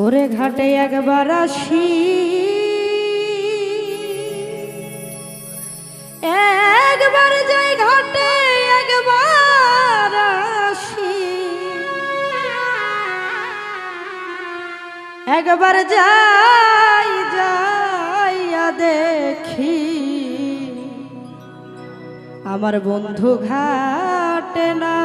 ওরে ঘাটে একবার আসি। একবার যাই ঘাটে একবার আসি। একবার যাই, যাইয়া দেখি। আমার বন্ধু ঘাটে না।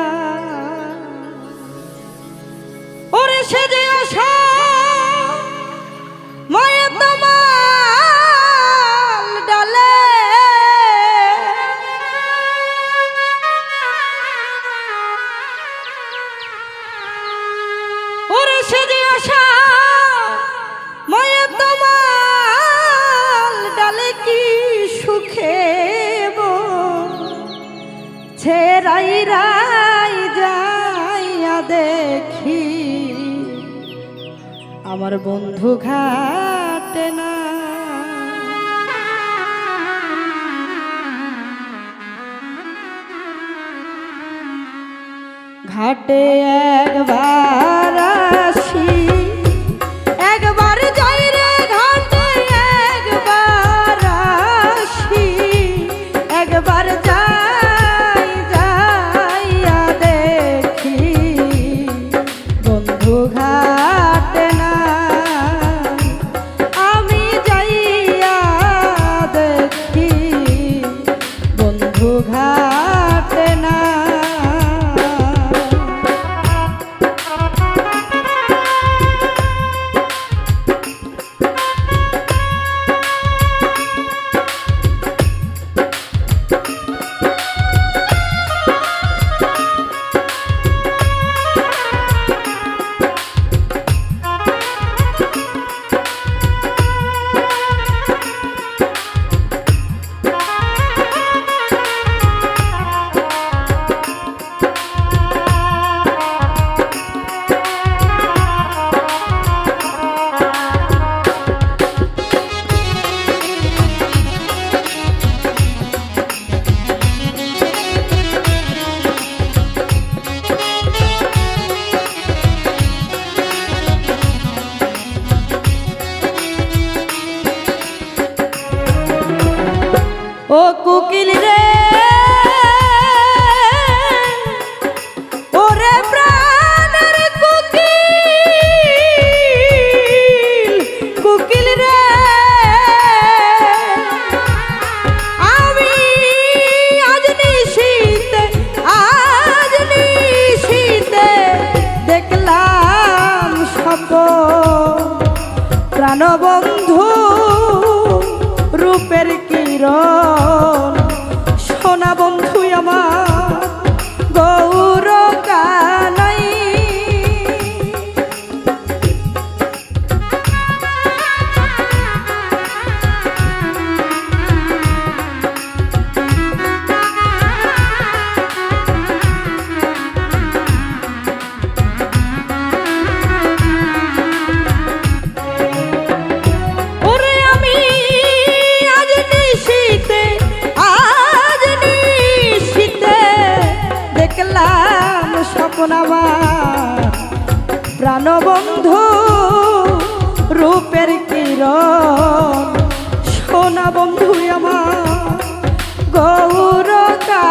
প্রভু ঘাটে না। ঘাটে একবার O Bonabona. মানবন্ধু রূপের কিরণ। সোনা বন্ধু আমার গৌরকা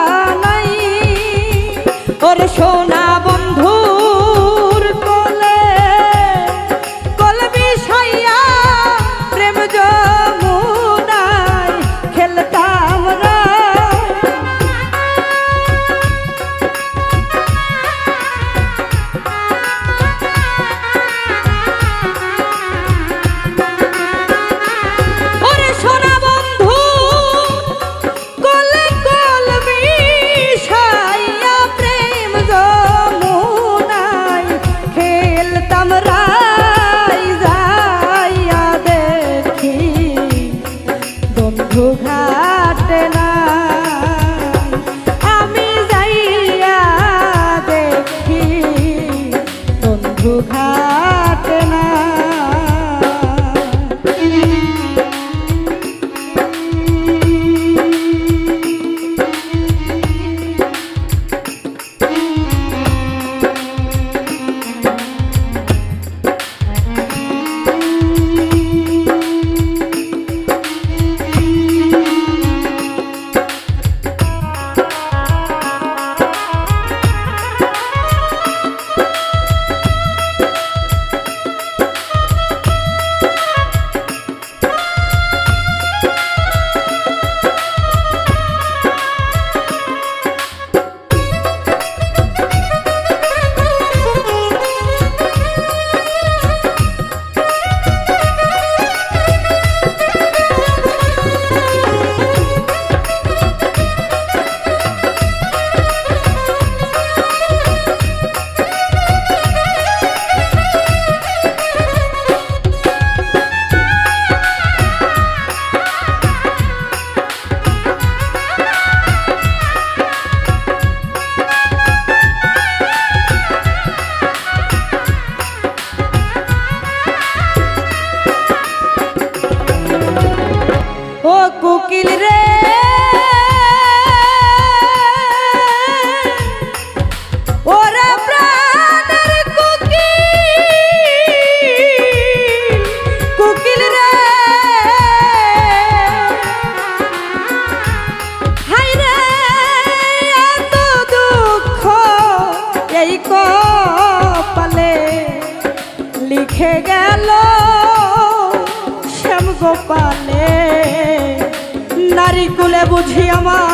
মাঝি আমার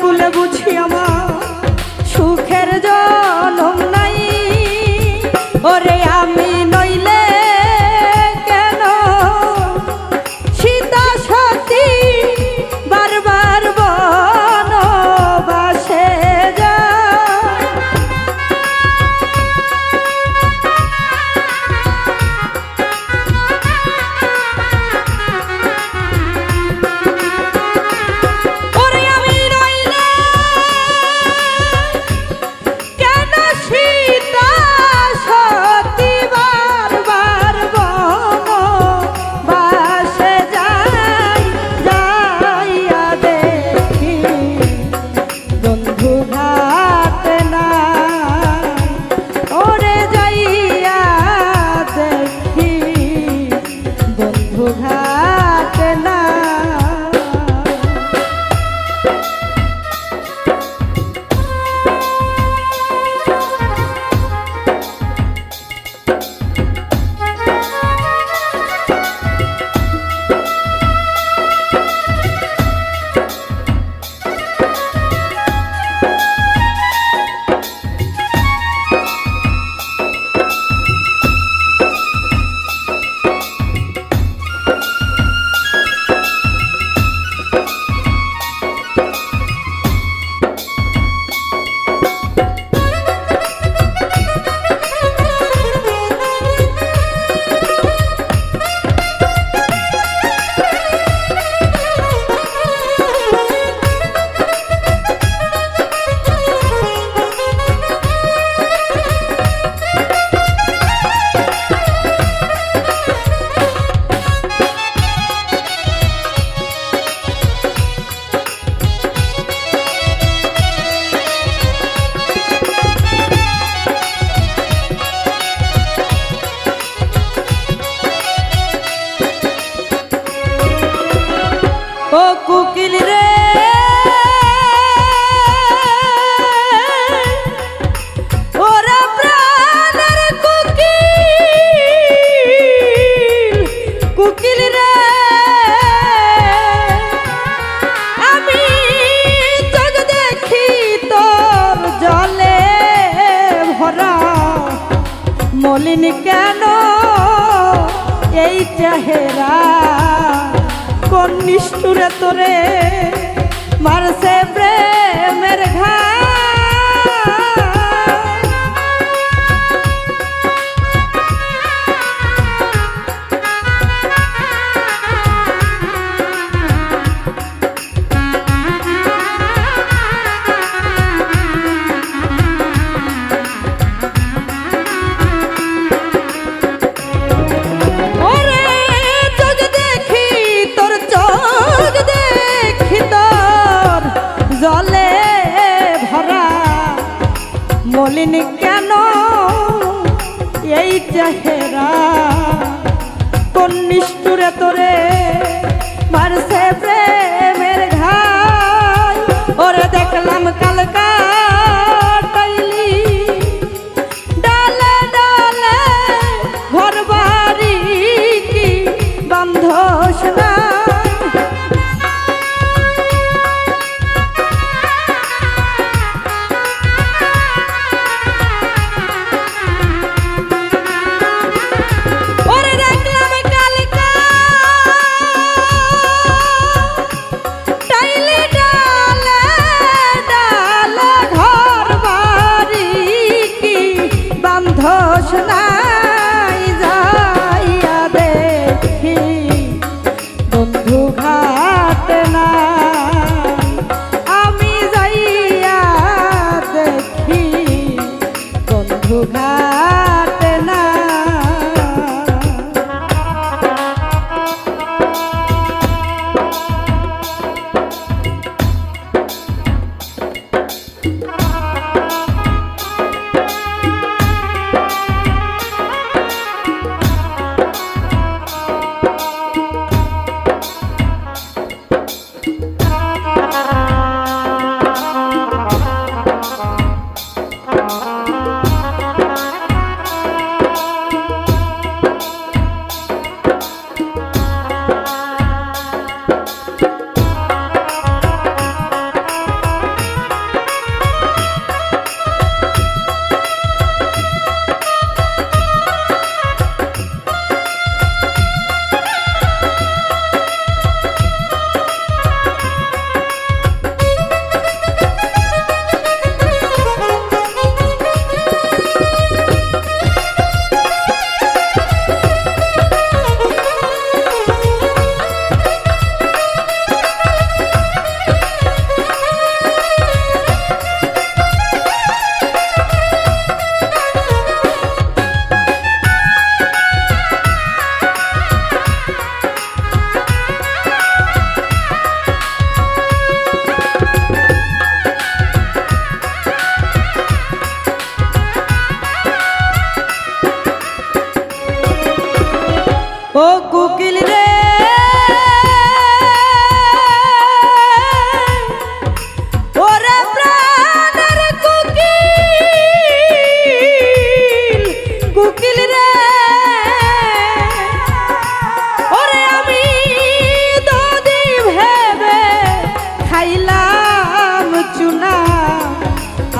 কুলে বুঝি আমার সুখের জল। মলিন কেন? এই চেহারা কোন নিষ্ঠুরে তোরে মারছে প্রেমের ঘা বলিন কেন এই চেহারা? তোর নিষ্ঠুরে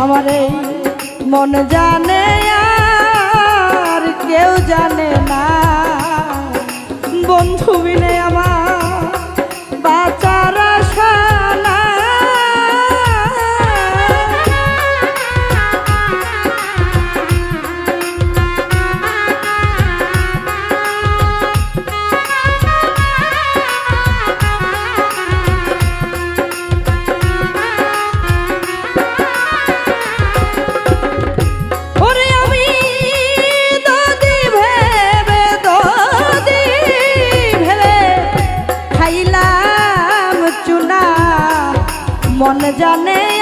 আমার এই মন জানে আর কেউ জানে না। বন্ধু বিনে জানে